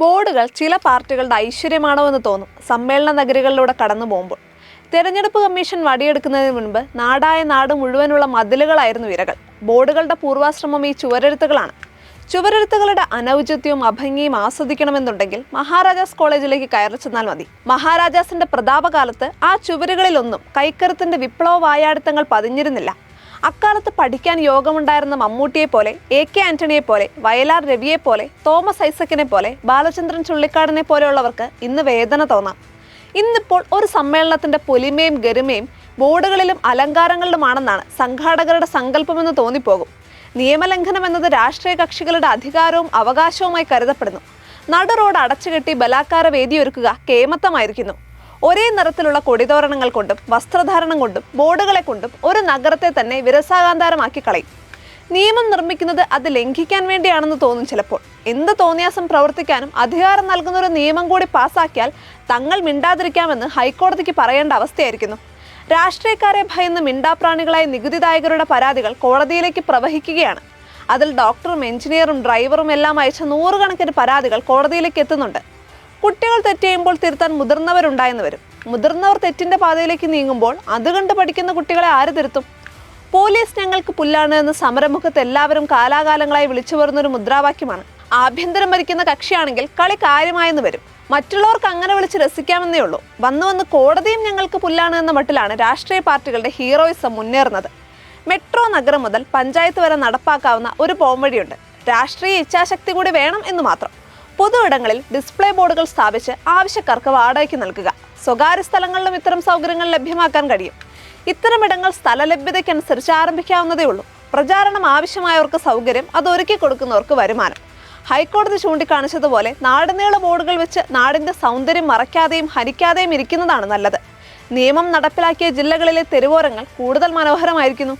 ബോർഡുകൾ ചില പാർട്ടികളുടെ ഐശ്വര്യമാണോ എന്ന് തോന്നും. സമ്മേളന നഗരികളിലൂടെ കടന്നു പോകുമ്പോൾ. തെരഞ്ഞെടുപ്പ് കമ്മീഷൻ വടിയെടുക്കുന്നതിന് മുൻപ് നാടായ നാട് മുഴുവനുള്ള മതിലുകളായിരുന്നു ഇരകൾ ബോർഡുകളുടെ പൂർവാശ്രമം ഈ ചുവരെഴുത്തുകളാണ്. ചുവരെഴുത്തുകളുടെ അനൗചിത്യവും അഭംഗിയും ആസ്വദിക്കണമെന്നുണ്ടെങ്കിൽ മഹാരാജാസ് കോളേജിലേക്ക് കയറി ചെന്നാൽ മതി. മഹാരാജാസിന്റെ പ്രതാപകാലത്ത് ആ ചുവരുകളിലൊന്നും കൈക്കരുത്തിന്റെ വിപ്ലവ വായാടിത്തങ്ങൾ പതിഞ്ഞിരുന്നില്ല. അക്കാലത്ത് പഠിക്കാൻ യോഗമുണ്ടായിരുന്ന മമ്മൂട്ടിയെ പോലെ എ കെ ആന്റണിയെ പോലെ വയലാർ രവിയെ പോലെ തോമസ് ഐസക്കിനെ പോലെ ബാലചന്ദ്രൻ ചുള്ളിക്കാടിനെ പോലെയുള്ളവർക്ക് ഇന്ന് വേദന തോന്നാം. ഇന്നിപ്പോൾ ഒരു സമ്മേളനത്തിന്റെ പൊലിമയും ഗരിമയും ബോർഡുകളിലും അലങ്കാരങ്ങളിലുമാണെന്നാണ് സംഘാടകരുടെ സങ്കല്പമെന്ന് തോന്നിപ്പോകും. നിയമലംഘനം എന്നത് രാഷ്ട്രീയ കക്ഷികളുടെ അധികാരവും അവകാശവുമായി കരുതപ്പെടുന്നു. നടു റോഡ് അടച്ചുകെട്ടി ബലാത്കാര വേദിയൊരുക്കുക കേമത്തമായിരിക്കുന്നു. ഒരേ നിറത്തിലുള്ള കൊടിതോരണങ്ങൾ കൊണ്ടും വസ്ത്രധാരണം കൊണ്ടും ബോർഡുകളെ കൊണ്ടും ഒരു നഗരത്തെ തന്നെ വിരസാകാന്താരമാക്കി കളയും. നിയമം നിർമ്മിക്കുന്നത് അത് ലംഘിക്കാൻ വേണ്ടിയാണെന്ന് തോന്നും ചിലപ്പോൾ. എന്ത് തോന്നിയാസം പ്രവർത്തിക്കാനും അധികാരം നൽകുന്ന ഒരു നിയമം കൂടി പാസാക്കിയാൽ തങ്ങൾ മിണ്ടാതിരിക്കാമെന്ന് ഹൈക്കോടതിക്ക് പറയേണ്ട അവസ്ഥയായിരിക്കുന്നു. രാഷ്ട്രീയക്കാരെ ഭയന്ന് മിണ്ടാപ്രാണികളായ നികുതിദായകരുടെ പരാതികൾ കോടതിയിലേക്ക് പ്രവഹിക്കുകയാണ്. അതിൽ ഡോക്ടറും എഞ്ചിനീയറും ഡ്രൈവറും എല്ലാം അയച്ച നൂറുകണക്കിന് പരാതികൾ കോടതിയിലേക്ക് എത്തുന്നുണ്ട്. കുട്ടികൾ തെറ്റ് ചെയ്യുമ്പോൾ തിരുത്താൻ മുതിർന്നവരുണ്ടായെന്ന് വരും. മുതിർന്നവർ തെറ്റിന്റെ പാതയിലേക്ക് നീങ്ങുമ്പോൾ അത് കണ്ട് പഠിക്കുന്ന കുട്ടികളെ ആര് തിരുത്തും? പോലീസ് ഞങ്ങൾക്ക് പുല്ലാണ് എന്ന് സമരമുഖത്ത് എല്ലാവരും കാലാകാലങ്ങളായി വിളിച്ചു വരുന്നൊരു മുദ്രാവാക്യമാണ്. ആഭ്യന്തരം ഭരിക്കുന്ന കക്ഷിയാണെങ്കിൽ കളി കാര്യമായെന്ന് വരും. മറ്റുള്ളവർക്ക് അങ്ങനെ വിളിച്ച് രസിക്കാമെന്നേ ഉള്ളൂ. വന്നു വന്ന് കോടതിയും ഞങ്ങൾക്ക് പുല്ലാണ് എന്ന മട്ടിലാണ് രാഷ്ട്രീയ പാർട്ടികളുടെ ഹീറോയിസം മുന്നേറുന്നത്. മെട്രോ നഗരം മുതൽ പഞ്ചായത്ത് വരെ നടപ്പാക്കാവുന്ന ഒരു പോംവഴിയുണ്ട്. രാഷ്ട്രീയ ഇച്ഛാശക്തി കൂടി വേണം എന്ന് മാത്രം. പൊതു ഇടങ്ങളിൽ ഡിസ്പ്ലേ ബോർഡുകൾ സ്ഥാപിച്ച് ആവശ്യക്കാർക്ക് വാടകയ്ക്ക് നൽകുക. സ്വകാര്യ സ്ഥലങ്ങളിലും ഇത്തരം സൗകര്യങ്ങൾ ലഭ്യമാക്കാൻ കഴിയും. ഇത്തരം ഇടങ്ങൾ സ്ഥലലഭ്യതയ്ക്കനുസരിച്ച് ആരംഭിക്കാവുന്നതേ ഉള്ളൂ. പ്രചാരണം ആവശ്യമായവർക്ക് സൗകര്യം അത് ഒരുക്കി കൊടുക്കുന്നവർക്ക് വരുമാനം. ഹൈക്കോടതി ചൂണ്ടിക്കാണിച്ചതുപോലെ നാടുനീള ബോർഡുകൾ വെച്ച് നാടിന്റെ സൗന്ദര്യം മറയ്ക്കാതെയും ഹരിക്കാതെയും ഇരിക്കുന്നതാണ് നല്ലത്. നിയമം നടപ്പിലാക്കിയ ജില്ലകളിലെ തെരുവോരങ്ങൾ കൂടുതൽ മനോഹരമായിരിക്കുന്നു.